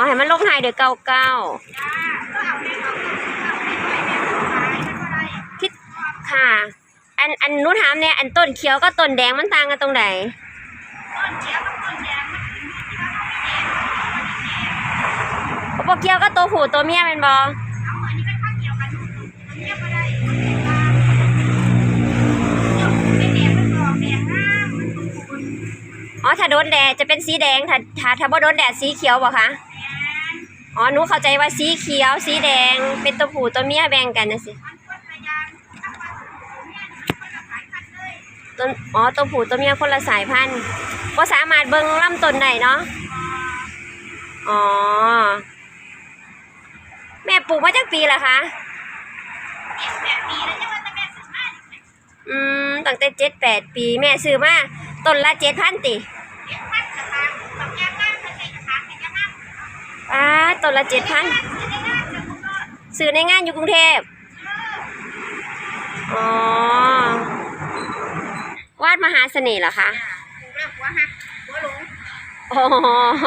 อ๋อให้มันลงหายเดือเก้าเก้าคิดค่ะ อันอันนู้ถามเนี่ยอันต้นเขียวกับต้นแดงมันต่างกันตรงไหนต้นเขียวกับต้นแดงมันอยู่ที่ว่าเขาไม่แดงโปเกียวก็ตัวผู้ตัวเมียเป็นบอเอาอันนี้เป็นข้าวเกี่ยวกันมันเรียกว่าได้เจ้าไม่แดงมันกรอบแดงงามมันสมบูรณ์อ๋อ ถ้าโดนแดดจะเป็นสีแดง ถ้าถ้าถ้าบ่โดนแดดสีเขียวบ่คะ อ๋อหนูเข้าใจว่าสีเขียว สีแดง เป็นตัวผู้ตัวเมียแบ่งกันนะสิมันคนละอย่างถ้าว่าผมเนี่ยนี่คนละสายพันธุ์เลยต้นอ๋อตัวผู้ตัวเมียคนละสายพันธุ์ก็สามารถเบิ่งลำต้นได้เนาะอ๋อ แม่ปลูกมาจากปีละคะอืมตั้งแต่เจ็ดแปดปี แม่ซื้อมาต้นละเจ็ดพันติ ป้าดต้นละเจ็ดพันซื้อได้ง่ายแต่ผมก็ซื้อในงานอยู่กรุงเทพเอออ๋อ วาดมหาเสน่ห์เหรอคะถูกแล้วหัวหักหัวหลงอ๋อเ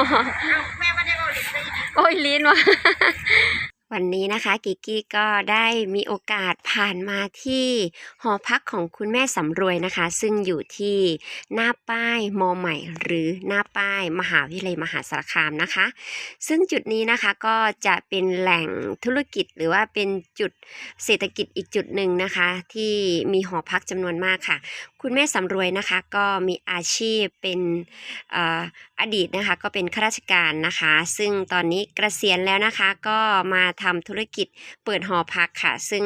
อาแม่ว่าได้เอาเหล็กได้ดีโอ้ยลิ้นวะ วันนี้นะคะกิกกี้ก็ได้มีโอกาสผ่านมาที่หอพักของคุณแม่สำรวยนะคะ ซึ่งอยู่ที่หน้าป้ายมอใหม่ หรือหน้าป้ายมหาวิทยาลัยมหาสารคามนะคะ ซึ่งจุดนี้นะคะก็จะเป็นแหล่งธุรกิจหรือว่าเป็นจุดเศรษฐกิจอีกจุดหนึ่งนะคะ ที่มีหอพักจำนวนมากค่ะ คุณแม่สำรวยนะคะก็มีอาชีพเป็นออดีตนะคะก็เป็นข้าราชการนะคะ ซึ่งตอนนี้เกษียณแล้วนะคะก็มาทำธุรกิจเปิดหอพักค่ะ ซึ่ง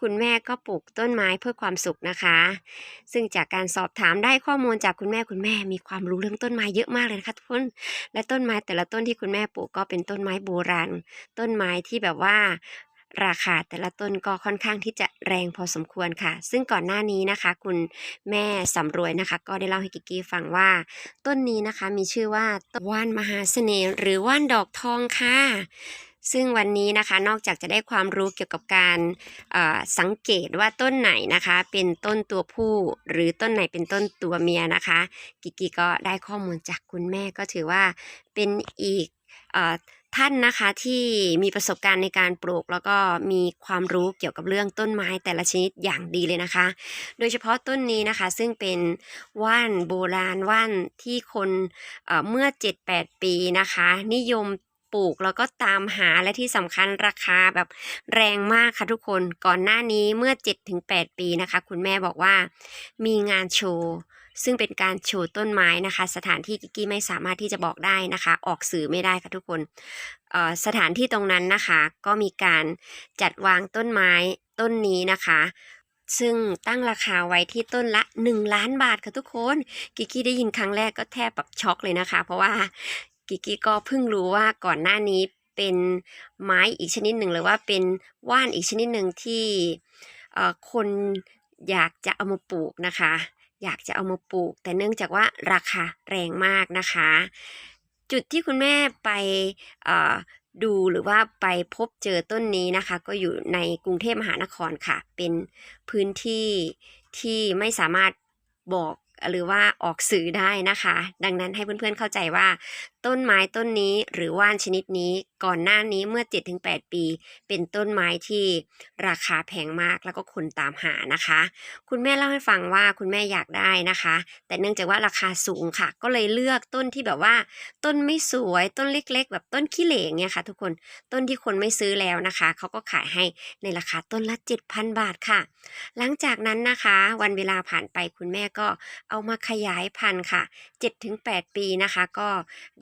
คุณแม่ก็ปลูกต้นไม้เพื่อความสุขนะคะ ซึ่งจากการสอบถามได้ข้อมูลจากคุณแม่คุณแม่มีความรู้เรื่องต้นไม้เยอะมากเลยนะคะทุกคนและต้นไม้แต่ละต้นที่คุณแม่ปลูกก็เป็นต้นไม้โบราณ ต้นไม้ที่แบบว่า ราคาแต่ละต้นก็ค่อนข้างที่จะแรงพอสมควรค่ะ ซึ่งก่อนหน้านี้นะคะ คุณแม่สำรวยนะคะ ก็ได้เล่าให้กิกกี้ฟังว่า ต้นนี้นะคะมีชื่อว่าต้นว่านมหาเสน่ห์หรือว่านดอกทองค่ะซึ่งวันนี้นะคะนอกจากจะได้ความรู้เกี่ยวกับการสังเกตว่าต้นไหนนะคะ เป็นต้นตัวผู้ หรือต้นไหนเป็นต้นตัวเมียนะคะ กิกกี้ก็ได้ข้อมูลจากคุณแม่ก็ถือว่าเป็นอีกอ ท่านนะคะที่มีประสบการณ์ในการปลูก แล้วก็มีความรู้เกี่ยวกับเรื่องต้นไม้แต่ละชนิดอย่างดีเลยนะคะ โดยเฉพาะต้นนี้นะคะ ซึ่งเป็นว่านโบราณว่านที่คนเอ่อเมื่อ 7-8 ปีนะคะ นิยมปลูกแล้วก็ตามหาและที่สำคัญราคาแบบแรงมากค่ะทุกคนก่อนหน้านี้เมื่อ 7-8 ปีนะคะ คุณแม่บอกว่ามีงานโชว์ ซึ่งเป็นการโชว์ต้นไม้นะคะ สถานที่กิกกี้ไม่สามารถที่จะบอกได้นะคะ ออกสื่อไม่ได้ค่ะทุกคนสถานที่ตรงนั้นนะคะ ก็มีการจัดวางต้นไม้ต้นนี้นะคะซึ่งตั้งราคาไว้ที่ต้นละ 1 ล้านบาทค่ะทุกคน กิกกี้ได้ยินครั้งแรกก็แทบแบบช็อกเลยนะคะ เพราะว่ากิกกี้ก็เพิ่งรู้ว่าก่อนหน้านี้เป็นไม้อีกชนิดหนึ่งหรือว่าเป็นว่านอีกชนิดหนึ่งที่คนอยากจะเอามาปลูกนะคะ อยากจะเอามาปลูก แต่เนื่องจากว่าราคาแรงมากนะคะ จุดที่คุณแม่ไปดูหรือว่าไปพบเจอต้นนี้นะคะ ก็อยู่ในกรุงเทพมหานครค่ะ เป็นพื้นที่ที่ไม่สามารถบอกหรือว่าออกสื่อได้นะคะ ดังนั้นให้เพื่อนๆเข้าใจว่า ต้นไม้ต้นนี้หรือว่านชนิดนี้ก่อนหน้านี้เมื่อ 7-8 ปี เป็นต้นไม้ที่ราคาแพงมากแล้วก็คนตามหานะคะ คุณแม่เล่าให้ฟังว่าคุณแม่อยากได้นะคะ แต่เนื่องจากว่าราคาสูงค่ะ ก็เลยเลือกต้นที่แบบว่า ต้นไม่สวยต้นเล็ก ๆ แบบต้นขี้เหร่เงี้ยค่ะ ทุกคนต้นที่คนไม่ซื้อแล้วนะคะเขาก็ขายให้ในราคาต้นละ 7,000 บาทค่ะ หลังจากนั้นนะคะ วันเวลาผ่านไปคุณแม่ก็เอามาขยายพันธุ์ค่ะ 7-8 ปีนะคะ ก็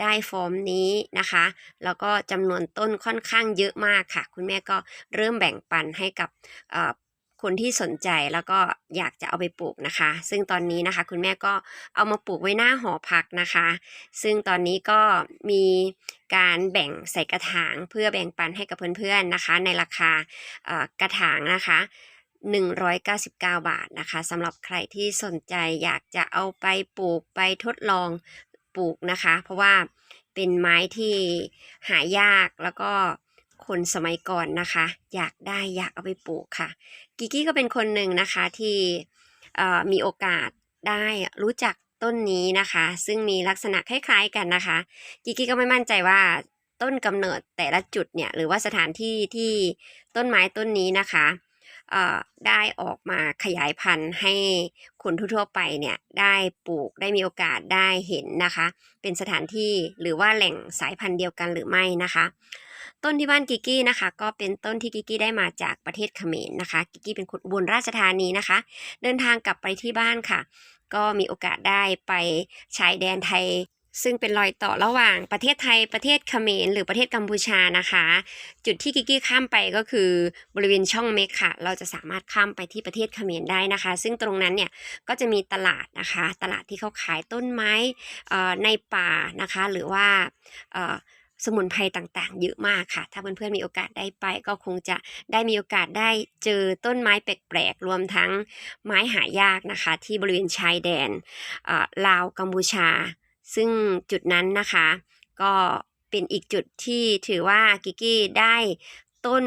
ได้ฟอร์มนี้นะคะ แล้วก็จำนวนต้นค่อนข้างเยอะมากค่ะ คุณแม่ก็เริ่มแบ่งปันให้กับคนที่สนใจแล้วก็อยากจะเอาไปปลูกนะคะ ซึ่งตอนนี้นะคะ คุณแม่ก็เอามาปลูกไว้หน้าหอพักนะคะ ซึ่งตอนนี้ก็มีการแบ่งใส่กระถางเพื่อแบ่งปันให้กับเพื่อนๆนะคะ ในราคากระถางนะคะ199 บาทนะคะสำหรับใครที่สนใจอยากจะเอาไปปลูกไปทดลองปลูกนะคะ เพราะว่า เป็นไม้ที่หายากแล้วก็คนสมัยก่อนนะคะ อยากได้อยากเอาไปปลูกค่ะ กิกกี้ก็เป็นคนหนึ่งนะคะที่มีโอกาสได้รู้จักต้นนี้นะคะ ซึ่งมีลักษณะคล้ายๆกันนะคะ กิกกี้ก็ไม่มั่นใจว่าต้นกำเนิดแต่ละจุดเนี่ยหรือว่าสถานที่ที่ต้นไม้ต้นนี้นะคะ ได้ออกมาขยายพันธุ์ให้คนทั่วๆไปเนี่ยได้ปลูกได้มีโอกาสได้เห็นนะคะ เป็นสถานที่หรือว่าแหล่งสายพันธุ์เดียวกันหรือไม่นะคะ ต้นที่บ้านกิกกี้นะคะ ก็เป็นต้นที่กิกกี้ได้มาจากประเทศเขมรนะคะกิกกี้เป็นคนอุบลราชธานีนะคะ เดินทางกลับไปที่บ้านค่ะ ก็มีโอกาสได้ไปชายแดนไทย ซึ่งเป็นรอยต่อระหว่างประเทศไทยประเทศเขมรหรือประเทศกัมพูชานะคะ จุดที่กิกกี้ข้ามไปก็คือบริเวณช่องเมกค่ะ เราจะสามารถข้ามไปที่ประเทศเขมรได้นะคะ ซึ่งตรงนั้นเนี่ยก็จะมีตลาดนะคะ ตลาดที่เขาขายต้นไม้อ่อในป่านะคะ หรือว่าสมุนไพรต่างๆ เยอะมากค่ะ ถ้าเพื่อนๆมีโอกาสได้ไป ก็คงจะได้มีโอกาสได้เจอต้นไม้แปลกๆ รวมทั้งไม้หายากนะคะ ที่บริเวณชายแดนลาวกัมพูชา ซึ่งจุดนั้นนะคะ ก็เป็นอีกจุดที่ถือว่ากิกกี้ได้ต้น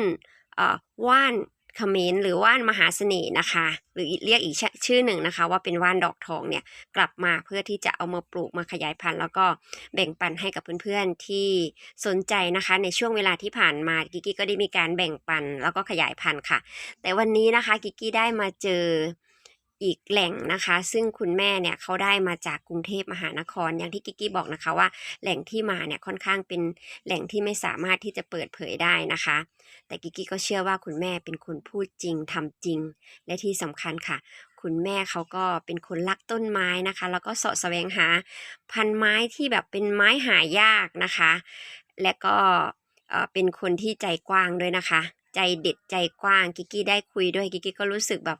เอ่อว่านเขมรหรือว่านมหาเสน่ห์นะคะ หรือเรียกอีกชื่อชื่อหนึ่งนะคะ ว่าเป็นว่านดอกทองเนี่ยกลับมาเพื่อที่จะเอามาปลูกมาขยายพันธุ์แล้วก็แบ่งปันให้กับเพื่อนๆที่สนใจนะคะ ในช่วงเวลาที่ผ่านมากิกกี้ก็ได้มีการแบ่งปันแล้วก็ขยายพันธุ์ค่ะ แต่วันนี้นะคะกิกกี้ได้มาเจอ อีกแหล่งนะคะ ซึ่งคุณแม่เนี่ยเขาได้มาจากกรุงเทพมหานครอย่างที่กิกกี้บอกนะคะว่าแหล่งที่มาเนี่ยค่อนข้างเป็นแหล่งที่ไม่สามารถที่จะเปิดเผยได้นะคะ แต่กิกกี้ก็เชื่อว่าคุณแม่เป็นคนพูดจริงทำจริง และที่สำคัญค่ะ คุณแม่เขาก็เป็นคนรักต้นไม้นะคะ แล้วก็เสาะแสวงหาพันไม้ที่แบบเป็นไม้หายากนะคะ และก็เอ่อเป็นคนที่ใจกว้างด้วยนะคะ ใจเด็ดใจกว้างกิกกี้ได้คุยด้วยกิกกี้ก็รู้สึกแบบ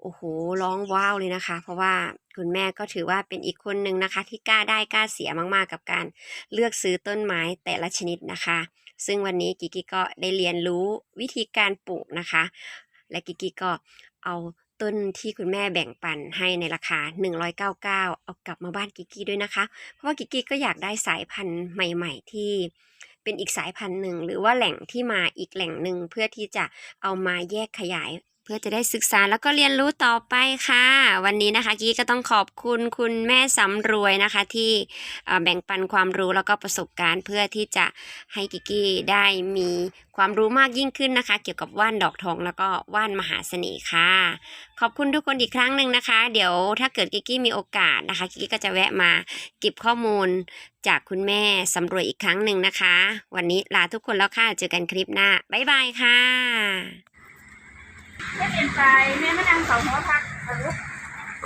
โอ้โหร้องว้าวเลยนะคะ เพราะว่าคุณแม่ก็ถือว่าเป็นอีกคนหนึ่งนะคะ ที่กล้าได้กล้าเสียมากๆ กับการเลือกซื้อต้นไม้แต่ละชนิดนะคะ ซึ่งวันนี้กิกกี้ก็ได้เรียนรู้วิธีการปลูกนะคะ และกิกกี้ก็เอาต้นที่คุณแม่แบ่งปันให้ในราคา 199 เอากลับมาบ้านกิกกี้ด้วยนะคะ เพราะว่ากิกกี้ก็อยากได้สายพันธุ์ใหม่ ๆ ที่ เป็นอีกสายพันธุ์หนึ่ง หรือว่าแหล่งที่มาอีกแหล่งหนึ่งเพื่อที่จะเอามาแยกขยาย เพื่อจะได้ศึกษาแล้วก็เรียนรู้ต่อไปค่ะ วันนี้นะคะกี้ก็ต้องขอบคุณคุณแม่สำรวยนะคะ ที่แบ่งปันความรู้แล้วก็ประสบการณ์ เพื่อที่จะให้กิกกี้ได้มีความรู้มากยิ่งขึ้นนะคะ เกี่ยวกับว่านดอกทองแล้วก็ว่านมหาเสน่ห์ค่ะ ขอบคุณทุกคนอีกครั้งหนึ่งนะคะ เดี๋ยวถ้าเกิดกิกกี้มีโอกาสนะคะกิกกี้ก็จะแวะมาเก็บข้อมูลจากคุณแม่สำรวยอีกครั้งหนึ่งนะคะ วันนี้ลาทุกคนแล้วค่ะเจอกันคลิปหน้าบ๊ายบายค่ะ แม่เป็นใจแม่มานั่งเสาหัวพักเอาลูก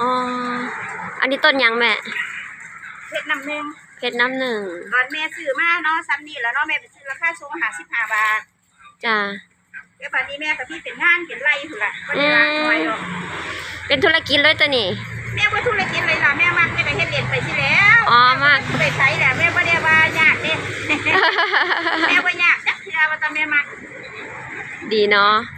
อ๋อ อันนี้ต้นยังแม่เฮ็ดน้ำหนึ่งเพชรน้ำหนึ่งตอนแม่ซื้อมาเนาะซ้ำนี่แล้วเนาะแม่ไปซื้อราคาสูงหาสิบห้าบาทจ้าเดี๋ยวบัดนี้แม่กับพี่เป็นงานเป็นไรอยู่ละก็ได้รักน้อยหรอกเป็นธุรกิจเลยตัวนี้ แม่ว่าธุรกิจเลยล่ะแม่มักจะไปเฮ็ดเรียนไปสิแล้วอ๋อมักไปใช้แหละแม่บ่ได้ว่ายากเด้แม่ว่ายากจักเทื่อว่าแต่แม่มักดีเนาะแ